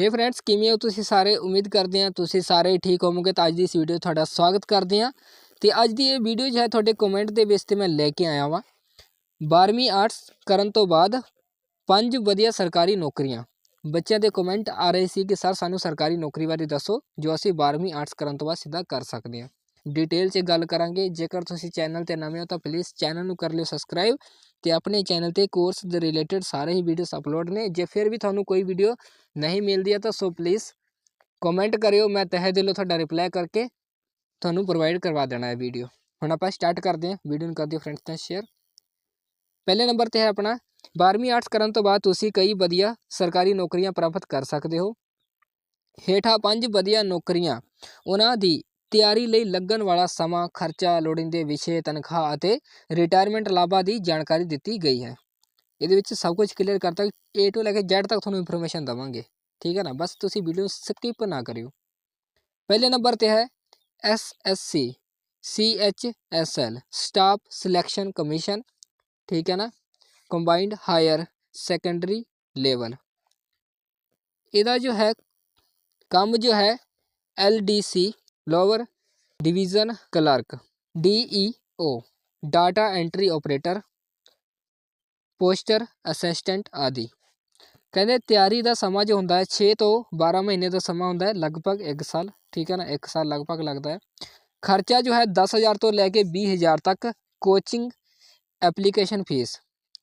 ਹੇ friends ਕਿਵੇਂ ਹੋ ਤੁਸੀਂ ਸਾਰੇ? ਉਮੀਦ ਕਰਦੇ ਹਾਂ ਤੁਸੀਂ ਸਾਰੇ ਠੀਕ ਹੋਵੋਗੇ ਤਾਂ ਅੱਜ ਦੀ ਇਸ ਵੀਡੀਓ ਤੁਹਾਡਾ ਸਵਾਗਤ ਕਰਦੇ ਹਾਂ। ਤੇ ਅੱਜ ਦੀ ਇਹ ਵੀਡੀਓ ਜੋ ਹੈ ਤੁਹਾਡੇ ਕਮੈਂਟ ਦੇ ਬੇਸ ਤੇ ਮੈਂ ਲੈ ਕੇ ਆਇਆ ਵਾਂ। 12ਵੀਂ ਆਰਟਸ ਕਰਨ ਤੋਂ ਬਾਅਦ ਪੰਜ ਵਧੀਆ ਸਰਕਾਰੀ ਨੌਕਰੀਆਂ। ਬੱਚਿਆਂ ਦੇ ਕਮੈਂਟ ਆ ਰਹੇ ਸੀ ਕਿ ਸਰ ਸਾਨੂੰ ਸਰਕਾਰੀ ਨੌਕਰੀ ਬਾਰੇ ਦੱਸੋ, ਜੋ ਅਸੀਂ 12ਵੀਂ ਆਰਟਸ ਕਰਨ ਤੋਂ ਬਾਅਦ ਸਿੱਧਾ ਕਰ ਸਕਦੇ ਹਾਂ। ਡਿਟੇਲ 'ਚ ਗੱਲ ਕਰਾਂਗੇ। ਜੇਕਰ ਤੁਸੀਂ ਚੈਨਲ ਤੇ ਨਵੇਂ ਹੋ ਤਾਂ ਪਲੀਜ਼ ਚੈਨਲ ਨੂੰ ਕਰ ਲਿਓ ਸਬਸਕ੍ਰਾਈਬ ਤੇ ਆਪਣੇ ਚੈਨਲ ਤੇ ਕੋਰਸ ਦੇ ਰਿਲੇਟਡ ਸਾਰੇ ਹੀ ਵੀਡੀਓਸ ਅਪਲੋਡ ਨੇ। ਜੇ ਫਿਰ ਵੀ ਤੁਹਾਨੂੰ ਕੋਈ ਵੀਡੀਓ ਨਹੀਂ ਮਿਲਦੀ ਹੈ ਤਾਂ ਸੋ ਪਲੀਜ਼ ਕਮੈਂਟ ਕਰਿਓ। ਮੈਂ ਤਹਿ ਦਿਲੋਂ ਤੁਹਾਡਾ ਰਿਪਲਾਈ ਕਰਕੇ ਤੁਹਾਨੂੰ ਪ੍ਰੋਵਾਈਡ ਕਰਵਾ ਦੇਣਾ ਹੈ ਵੀਡੀਓ ਹੁਣ ਆਪਾਂ ਸਟਾਰਟ ਕਰਦੇ ਹਾਂ। ਵੀਡੀਓ ਨੂੰ ਕਰ ਦਿਓ ਫਰੈਂਡਸ ਨਾਲ ਸ਼ੇਅਰ ਪਹਿਲੇ ਨੰਬਰ ਤੇ ਹੈ ਆਪਣਾ 12ਵੀਂ ਆਰਟਸ ਕਰਨ ਤੋਂ ਬਾਅਦ ਤੁਸੀਂ ਕਈ ਵਧੀਆ ਸਰਕਾਰੀ ਨੌਕਰੀਆਂ ਪ੍ਰਾਪਤ ਕਰ ਸਕਦੇ ਹੋ। ਹੇਠਾਂ ਪੰਜ ਵਧੀਆ ਨੌਕਰੀਆਂ, ਉਹਨਾਂ ਦੀ ਤਿਆਰੀ ਲਈ ਲੱਗਣ ਵਾਲਾ ਸਮਾਂ, ਖਰਚਾ, ਲੋੜੀਂਦੇ ਵਿਸ਼ੇ, ਤਨਖਾਹ ਅਤੇ ਰਿਟਾਇਰਮੈਂਟ ਲਾਭਾਂ ਦੀ ਜਾਣਕਾਰੀ ਦਿੱਤੀ ਗਈ ਹੈ। ਇਹਦੇ ਵਿੱਚ ਸਭ ਕੁਝ ਕਲੀਅਰ ਕਰਤਾ ਏ ਤੋਂ ਲੈ ਕੇ Z ਤੱਕ ਤੁਹਾਨੂੰ ਇਨਫੋਰਮੇਸ਼ਨ ਦਵਾਂਗੇ। ਠੀਕ ਹੈ ਨਾ? ਬਸ ਤੁਸੀਂ ਵੀਡੀਓ ਸਕਿਪ ਨਾ ਕਰਿਓ। ਪਹਿਲੇ ਨੰਬਰ ਤੇ ਹੈ SSC CHSL staff selection commission ਠੀਕ ਹੈ ਨਾ? ਕੰਬਾਈਨਡ ਹਾਇਰ ਸੈਕੰਡਰੀ ਲੈਵਲ ਇਹਦਾ ਜੋ ਹੈ, ਕੰਮ ਜੋ ਹੈ L D C lower division clerk D E O data entry operator poster assistant ਆਦਿ। ਕਹਿੰਦੇ ਤਿਆਰੀ ਦਾ ਸਮਾਂ ਜੋ ਹੁੰਦਾ ਹੈ 6 ਤੋਂ 12 ਮਹੀਨੇ ਦਾ ਸਮਾਂ ਹੁੰਦਾ ਹੈ, ਲਗਭਗ 1 ਸਾਲ, ਠੀਕ ਹੈ ਨਾ 1 ਸਾਲ ਲਗਭਗ ਲੱਗਦਾ ਹੈ। ਖਰਚਾ ਜੋ ਹੈ 10000 ਤੋਂ ਲੈ ਕੇ 20000 ਤੱਕ ਕੋਚਿੰਗ ਐਪਲੀਕੇਸ਼ਨ ਫੀਸ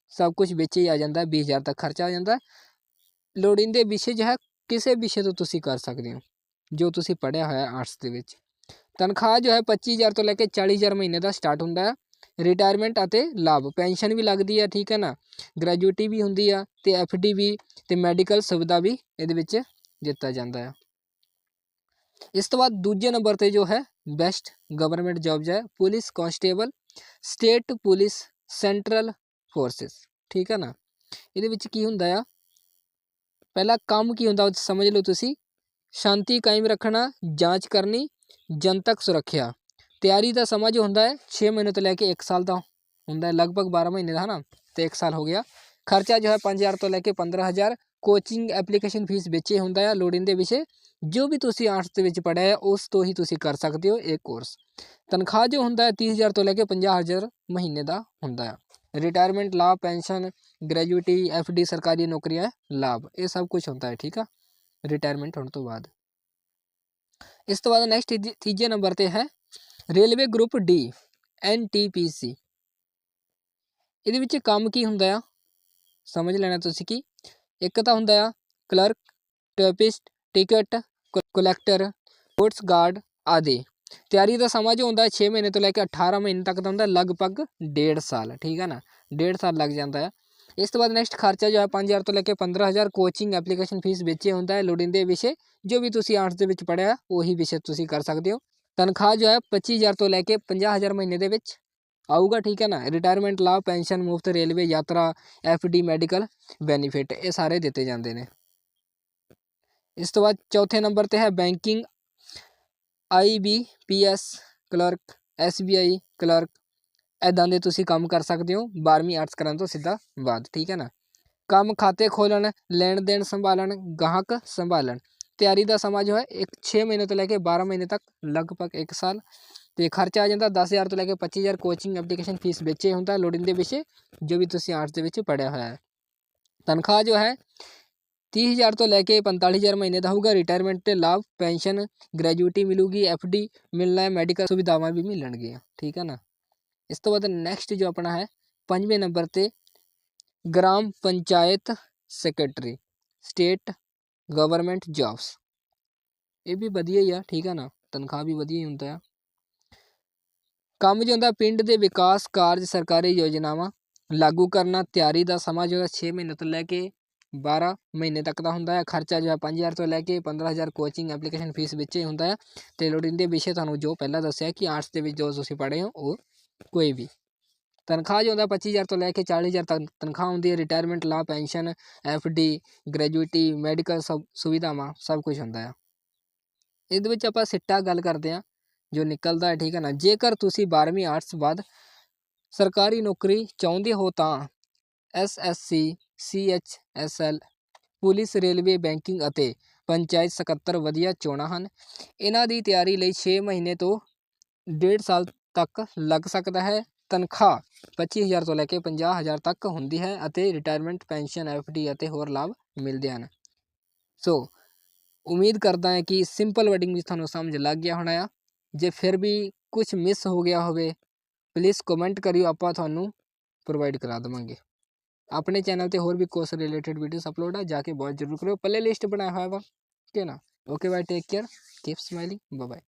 ਸਭ ਕੁਝ ਵਿੱਚ ਹੀ ਆ ਜਾਂਦਾ ਹੈ 20000 ਤੱਕ ਖਰਚਾ ਆ ਜਾਂਦਾ ਲੋੜੀਂਦੇ ਵਿਸ਼ੇ ਜੋ ਹੈ, ਕਿਸੇ ਵਿਸ਼ੇ ਤੋਂ ਤੁਸੀਂ ਕਰ ਸਕਦੇ ਹੋ। ਜੋ ਤੁਸੀਂ ਪੜ੍ਹਿਆ ਹੋਇਆ ਆਰਟਸ ਦੇ ਵਿੱਚ। ਤਨਖਾਹ ਜੋ ਹੈ 25000 ਤੋਂ ਲੈ ਕੇ 40000 ਮਹੀਨੇ ਦਾ ਸਟਾਰਟ ਹੁੰਦਾ ਹੈ। ਰਿਟਾਇਰਮੈਂਟ ਅਤੇ ਲਾਭ ਪੈਨਸ਼ਨ ਵੀ ਲੱਗਦੀ ਹੈ, ਠੀਕ ਹੈ ਨਾ? ਗ੍ਰੈਜੂਏਟੀ ਵੀ ਹੁੰਦੀ ਆ ਤੇ ਐਫਡੀ ਵੀ ਤੇ ਮੈਡੀਕਲ ਸੁਵਿਧਾ ਵੀ ਇਹਦੇ ਵਿੱਚ ਦਿੱਤਾ ਜਾਂਦਾ ਹੈ ਇਸ ਤੋਂ ਬਾਅਦ ਦੂਜੇ ਨੰਬਰ ਤੇ ਜੋ ਹੈ ਬੈਸਟ ਗਵਰਨਮੈਂਟ ਜੌਬਸ ਹੈ police constable state police central forces ਠੀਕ ਹੈ ਨਾ? ਇਹਦੇ ਵਿੱਚ ਕੀ ਹੁੰਦਾ ਆ? ਪਹਿਲਾ ਕੰਮ ਕੀ ਹੁੰਦਾ ਸਮਝ ਲਓ ਤੁਸੀਂ। ਸ਼ਾਂਤੀ ਕਾਇਮ ਰੱਖਣਾ, ਜਾਂਚ ਕਰਨੀ, ਜਨਤਕ ਸੁਰੱਖਿਆ। ਤਿਆਰੀ ਦਾ ਸਮਾਂ ਜੋ ਹੁੰਦਾ ਹੈ 6 ਮਹੀਨੇ ਤੋਂ ਲੈ ਕੇ 1 ਸਾਲ ਦਾ ਹੁੰਦਾ ਹੈ, ਲਗਭਗ 12 ਮਹੀਨੇ ਦਾ ਹੈ ਨਾ ਤੇ 1 ਸਾਲ ਹੋ ਗਿਆ। ਖਰਚਾ ਜੋ ਹੈ 5000 ਤੋਂ ਲੈ ਕੇ 15000 ਕੋਚਿੰਗ ਐਪਲੀਕੇਸ਼ਨ ਫੀਸ ਵਿੱਚ ਹੀ ਹੁੰਦਾ ਹੈ, ਲੋੜੀਂਦੇ ਵਿਸ਼ੇ। ਜੋ ਵੀ ਤੁਸੀਂ ਆਰਟਸ ਦੇ ਵਿੱਚ ਪੜ੍ਹਿਆ ਹੈ, ਉਸ ਤੋਂ ਹੀ ਤੁਸੀਂ ਕਰ ਸਕਦੇ ਹੋ ਇਹ ਕੋਰਸ ਤਨਖਾਹ ਜੋ ਹੁੰਦਾ ਹੈ 30000 ਤੋਂ ਲੈ ਕੇ 50000 ਮਹੀਨੇ ਦਾ ਹੁੰਦਾ ਹੈ। ਰਿਟਾਇਰਮੈਂਟ ਲਾਭ ਪੈਨਸ਼ਨ ਗ੍ਰੈਜੂਏਟੀ ਐਫਡੀ ਸਰਕਾਰੀ ਨੌਕਰੀਆਂ, ਲਾਭ। ਇਹ ਸਭ ਕੁਝ ਹੁੰਦਾ ਹੈ, ਠੀਕ ਆ? ਰਿਟਾਇਰਮੈਂਟ ਹੋਣ ਤੋਂ ਬਾਅਦ। ਇਸ ਤੋਂ ਬਾਅਦ ਨੈਕਸਟ ਤੀਜੇ ਨੰਬਰ ਤੇ ਹੈ ਰੇਲਵੇ ਗਰੁੱਪ ਡੀ ਐਨਟੀਪੀਸੀ ਇਹਦੇ ਵਿੱਚ ਕੰਮ ਕੀ ਹੁੰਦਾ ਆ? ਸਮਝ ਲੈਣਾ ਤੁਸੀਂ ਕੀ? ਇੱਕ ਤਾਂ ਹੁੰਦਾ ਆ clerk typist ticket collector goods guard ਆਦਿ। ਤਿਆਰੀ ਦਾ ਸਮਾਂ ਜੋ ਹੁੰਦਾ 6 ਮਹੀਨੇ ਤੋਂ ਲੈ ਕੇ 18 ਮਹੀਨੇ ਤੱਕ ਦਾ ਹੁੰਦਾ, ਲਗਭਗ 1.5 ਸਾਲ, ਠੀਕ ਹੈ ਨਾ? 1.5 ਸਾਲ ਲੱਗ ਜਾਂਦਾ ਹੈ ਇਸ ਤੋਂ ਬਾਅਦ ਨੈਕਸਟ ਖਰਚਾ ਜੋ ਹੈ 5000 ਤੋਂ ਲੈ ਕੇ 15000 ਕੋਚਿੰਗ ਐਪਲੀਕੇਸ਼ਨ ਫੀਸ ਵਿੱਚ ਹੁੰਦਾ ਹੈ ਲੋੜੀਂਦੇ ਵਿਸ਼ੇ, ਜੋ ਵੀ ਤੁਸੀਂ ਆਰਟਸ ਦੇ ਵਿੱਚ ਪੜ੍ਹਿਆ, ਉਹੀ ਵਿਸ਼ੇ ਤੁਸੀਂ ਕਰ ਸਕਦੇ ਹੋ। ਤਨਖਾਹ ਜੋ ਹੈ 25000 ਤੋਂ ਲੈ ਕੇ 50000 ਮਹੀਨੇ ਦੇ ਵਿੱਚ ਆਊਗਾ, ਠੀਕ ਹੈ ਨਾ? ਰਿਟਾਇਰਮੈਂਟ ਲਾਭ ਪੈਨਸ਼ਨ ਮੁਫਤ ਰੇਲਵੇ ਯਾਤਰਾ ਐਫਡੀ ਮੈਡੀਕਲ ਬੈਨੀਫਿਟ ਇਹ ਸਾਰੇ ਦਿੱਤੇ ਜਾਂਦੇ ਨੇ। ਇਸ ਤੋਂ ਬਾਅਦ ਚੌਥੇ ਨੰਬਰ ਤੇ ਹੈ banking IBPS clerk SBI clerk ਐਦਾਂ ਦੇ ਤੁਸੀਂ ਕੰਮ ਕਰ ਸਕਦੇ ਹੋ 12ਵੀਂ ਆਰਟਸ ਕਰਨ ਤੋਂ ਸਿੱਧਾ ਬਾਅਦ, ਠੀਕ ਹੈ ਨਾ? ਕੰਮ ਖਾਤੇ ਖੋਲਣ ਲੈਣ ਦੇਣ ਸੰਭਾਲਣ, ਗਾਹਕ ਸੰਭਾਲਣ, ਤਿਆਰੀ ਦਾ ਸਮਾਂ ਜੋ ਹੈ ਇੱਕ 6 ਮਹੀਨੇ ਤੋਂ ਲੈ ਕੇ 12 ਮਹੀਨੇ ਤੱਕ, ਲਗਭਗ 1 ਸਾਲ, ਤੇ ਖਰਚਾ ਆ ਜਾਂਦਾ 10000 ਤੋਂ ਲੈ ਕੇ 25000 ਕੋਚਿੰਗ ਐਪਲੀਕੇਸ਼ਨ ਫੀਸ ਵਿੱਚ ਹੁੰਦਾ, ਲੋੜੀਂਦੇ ਵਿਸ਼ੇ, ਜੋ ਵੀ ਤੁਸੀਂ ਆਰਟਸ ਦੇ ਵਿੱਚ ਪੜ੍ਹਿਆ ਹੋਇਆ ਹੈ। ਤਨਖਾਹ ਜੋ ਹੈ 30000 ਤੋਂ ਲੈ ਕੇ 45000 ਮਹੀਨੇ ਦਾ ਹੋਊਗਾ ਰਿਟਾਇਰਮੈਂਟ ਤੇ ਲਾਭ, ਪੈਨਸ਼ਨ ਗ੍ਰੈਜੂਏਟੀ ਮਿਲੂਗੀ ਐਫਡੀ ਮਿਲਣਾ ਹੈ ਮੈਡੀਕਲ ਸੁਵਿਧਾਵਾਂ ਵੀ ਮਿਲਣਗੀਆਂ, ਠੀਕ ਹੈ ਨਾ? ਇਸ ਤੋਂ ਬਾਅਦ ਨੈਕਸਟ ਜੋ ਆਪਣਾ ਹੈ, ਪੰਜਵੇਂ ਨੰਬਰ ਤੇ gram panchayat secretary state government jobs ਇਹ ਵੀ ਵਧੀਆ ਹੀ ਆ, ਠੀਕ ਆ ਨਾ? ਤਨਖਾਹ ਵੀ ਵਧੀਆ ਹੀ ਹੁੰਦਾ ਆ। ਕੰਮ ਜੋ ਹੁੰਦਾ, ਪਿੰਡ ਦੇ ਵਿਕਾਸ ਕਾਰਜ ਸਰਕਾਰੀ ਯੋਜਨਾਵਾਂ ਲਾਗੂ ਕਰਨਾ, ਤਿਆਰੀ ਦਾ ਸਮਾਂ ਜੋ ਹੈ 6 ਮਹੀਨੇ ਤੋਂ ਲੈ ਕੇ 12 ਮਹੀਨੇ ਤੱਕ ਦਾ ਹੁੰਦਾ ਹੈ ਖਰਚਾ ਜੋ ਹੈ 5000 ਤੋਂ ਲੈ ਕੇ 15000 ਕੋਚਿੰਗ ਐਪਲੀਕੇਸ਼ਨ ਫੀਸ ਵਿੱਚ ਹੀ ਹੁੰਦਾ ਹੈ ਤੇ ਲੋੜੀਂਦੇ ਵਿਸ਼ੇ ਤੁਹਾਨੂੰ ਜੋ ਪਹਿਲਾਂ ਦੱਸਿਆ ਕਿ ਆਰਟਸ ਦੇ ਵਿੱਚ ਜੋ ਤੁਸੀਂ ਪੜ੍ਹੇ ਹੋ, ਉਹ ਕੋਈ ਵੀ। ਤਨਖਾਹ ਜੋ ਹੁੰਦਾ 25000 ਤੋਂ ਲੈ ਕੇ 40000 ਤੱਕ ਤਨਖਾਹ ਹੁੰਦੀ ਹੈ ਰਿਟਾਇਰਮੈਂਟ ਲਾ ਪੈਨਸ਼ਨ ਐਫਡੀ ਗ੍ਰੈਜੂਏਟੀ ਮੈਡੀਕਲ ਸਭ ਸੁਵਿਧਾਵਾਂ, ਸਭ ਕੁਝ ਹੁੰਦਾ ਆ। ਇਹਦੇ ਵਿੱਚ ਆਪਾਂ ਸਿੱਟਾ ਗੱਲ ਕਰਦੇ ਹਾਂ, ਜੋ ਨਿਕਲਦਾ ਹੈ, ਠੀਕ ਹੈ ਨਾ? ਜੇਕਰ ਤੁਸੀਂ 12ਵੀਂ ਆਰਟਸ ਬਾਅਦ ਸਰਕਾਰੀ ਨੌਕਰੀ ਚਾਹੁੰਦੇ ਹੋ ਤਾਂ S S C C H SSC CHSL police, railway, banking ਅਤੇ ਪੰਚਾਇਤ ਸਕੱਤਰ ਵਧੀਆ ਚੋਣਾਂ ਹਨ। ਇਹਨਾਂ ਦੀ ਤਿਆਰੀ ਲਈ 6 ਮਹੀਨੇ ਤੋਂ ਡੇਢ ਸਾਲ ਤੱਕ ਲੱਗ ਸਕਦਾ ਹੈ। ਤਨਖਾਹ 25000 ਤੋਂ ਲੈ ਕੇ 50000 ਤੱਕ ਹੁੰਦੀ ਹੈ ਅਤੇ ਰਿਟਾਇਰਮੈਂਟ ਪੈਨਸ਼ਨ ਐਫਡੀ ਅਤੇ ਹੋਰ ਲਾਭ ਮਿਲਦੇ ਹਨ। ਸੋ ਉਮੀਦ ਕਰਦਾ ਹਾਂ ਕਿ ਸਿੰਪਲ ਵਰਡਿੰਗ ਵਿੱਚ ਤੁਹਾਨੂੰ ਸਮਝ ਲੱਗ ਗਿਆ ਹੋਣਾ ਆ। ਜੇ ਫਿਰ ਵੀ ਕੁਝ ਮਿਸ ਹੋ ਗਿਆ ਹੋਵੇ ਪਲੀਜ਼ ਕਮੈਂਟ ਕਰਿਓ, ਆਪਾਂ ਤੁਹਾਨੂੰ ਪ੍ਰੋਵਾਈਡ ਕਰਾ ਦੇਵਾਂਗੇ। ਆਪਣੇ ਚੈਨਲ ਤੇ ਹੋਰ ਵੀ ਕੋਰਸ ਰਿਲੇਟਡ ਵੀਡੀਓਸ ਅਪਲੋਡ ਆ, ਜਾ ਕੇ ਬਹੁਤ ਜ਼ਰੂਰ ਕਰਿਓ। ਪਲੇ ਲਿਸਟ ਬਣਾਇਆ ਹੋਇਆ ਵਾ। ਠੀਕ ਹੈ ਨਾ? Okay bye take care keep smiling bye bye